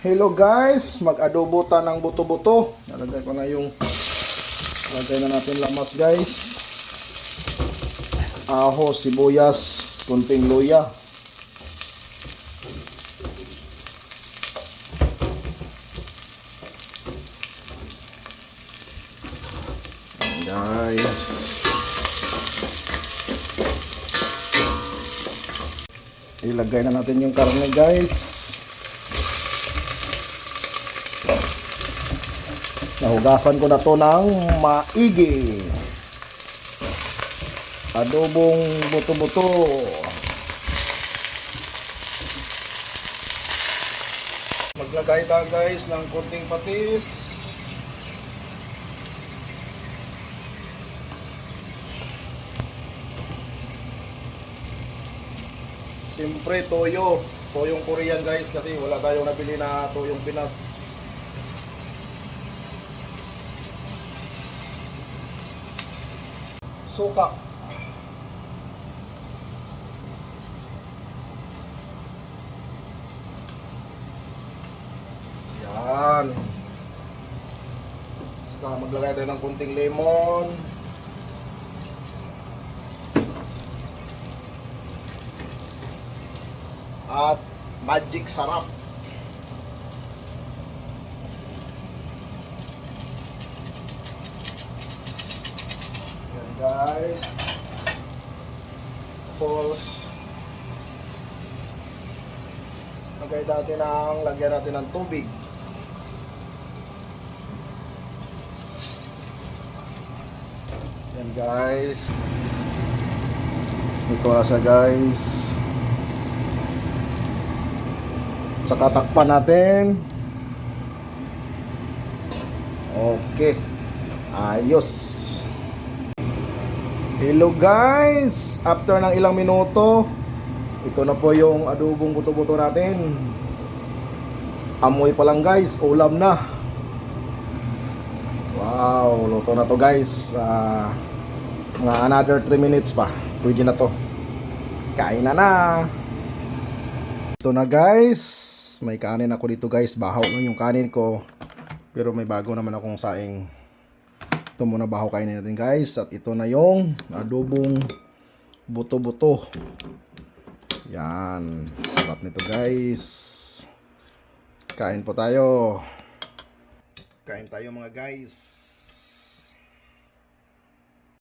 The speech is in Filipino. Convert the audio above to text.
Hello guys, mag-adobo ta ng buto-buto. Nalagay ko na yung lagay na natin lamas guys. Aho, sibuyas, kunting luya. Guys. Ilagay na natin yung karne guys. Nahugasan ko na to ng maigi. Adobong buto-buto. Maglagay tayo guys ng kunting patis. Siyempre toyo. Toyong Korean guys kasi wala tayong nabili na toyong Pinas. Suka. Yan. Saka maglagay tayo ng kunting lemon. At magic sarap. Yan guys. Tapos lagay natin ng lagyan natin ng tubig. Yan guys. Ito na siya guys. Saka takpan natin. Okay. Ayos. Hello guys! After ng ilang minuto, ito na po yung adobong buto-buto natin. Amoy pa lang guys, ulam na. Wow, luto na to guys. Ah, mga another 3 minutes pa. Pwede na to. Kain na na. Ito na guys. May kanin ako dito guys. Bahaw lang yung kanin ko. Pero may bago naman akong saing. Ito muna bahaw kainin natin guys. At ito na yung adobong buto-buto. Yan. Sarap nito guys. Kain po tayo. Kain tayo mga guys.